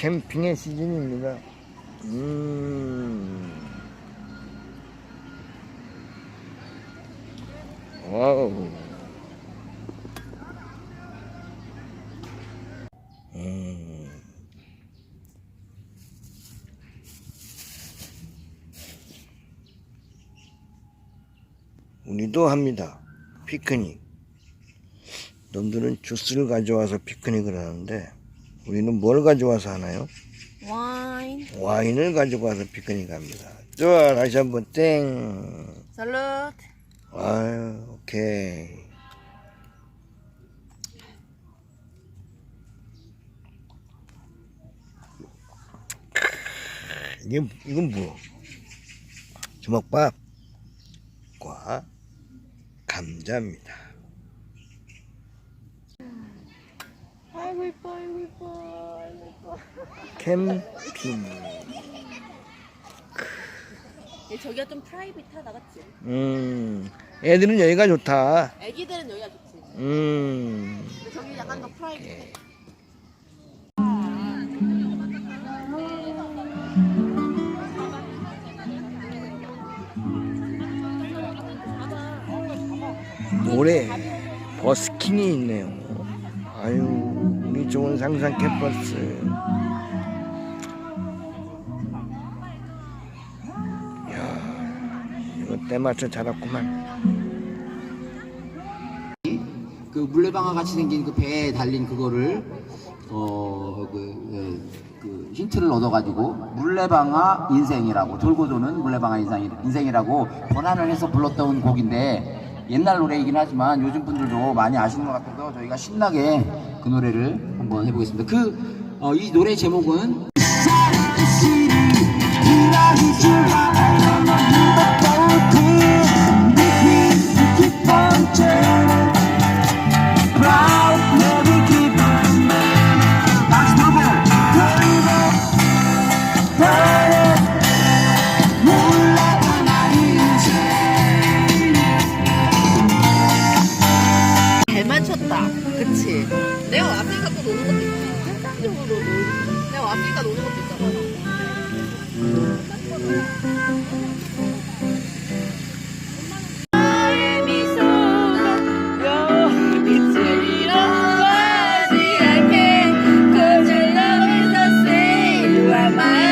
캠핑의 시즌입니다. 음. 와우. 음. 우리도 합니다. 피크닉. 놈들은 주스를 가져와서 피크닉을 하는데 우리는 뭘 가져와서 하나요? 와인. 와인을 가지고 와서 피크닉 합니다. 좋아, 다시 한번 땡. 살루트. 아유, 오케이. 이게, 이건 뭐? 주먹밥과 감자입니다. 아이고 이뻐 아이고 이뻐 아이고 이뻐. 캠핑. 얘 저기가 좀 프라이빗하다 같지? 음, 애들은 여기가 좋다. 애기들은 여기가 좋지. 음, 근데 저기 약간 더 프라이빗해. 모래 버스킹이 있네요. 아유, 우리 좋은 상상 캠퍼스. 이야, 이거 때맞춰 자랐구만. 그 물레방아 같이 생긴 그 배에 달린 그거를 어그 그 힌트를 얻어가지고 물레방아 인생이라고 돌고 도는 물레방아 인생 인생이라고 번안을 해서 불렀던 곡인데 옛날 노래이긴 하지만 요즘 분들도 많이 아시는 것 같아서 저희가 신나게 그 노래를 한번 해보겠습니다. 그 이 노래 제목은 내가 왔으니까 또 노는 것도 있고 한상적으로 내가 왔으니까 노는 것도 있잖아. my